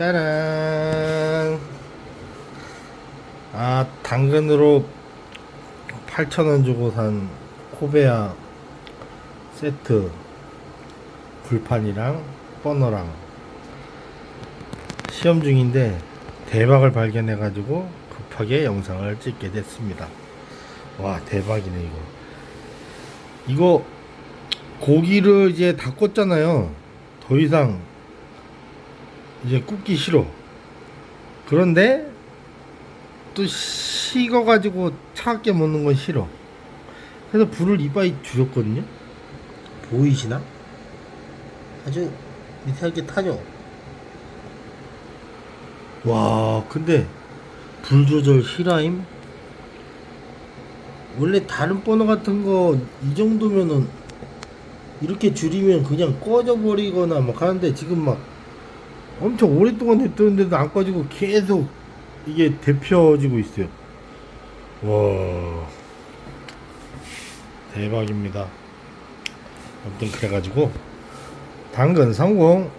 따란. 아, 당근으로 8,000원 주고 산 코베아 세트 불판이랑 버너랑 시험 중인데 대박을 발견해 가지고 급하게 영상을 찍게 됐습니다. 와, 대박이네 이거. 이거 고기를 이제 다 꽂잖아요. 더 이상 이제 굽기 싫어. 그런데 또 식어가지고 차갑게 먹는 건 싫어. 그래서 불을 이빠이 줄였거든요. 보이시나? 아주 밑에게 타죠. 와, 근데 불 조절 실화임? 원래 다른 버너 같은 거 이 정도면은 이렇게 줄이면 그냥 꺼져 버리거나 막 하는데 지금 막 엄청 오랫동안 냅두는데도 안 꺼지고 계속 이게 데펴지고 있어요. 와 대박입니다. 아무튼 그래가지고 당근 성공.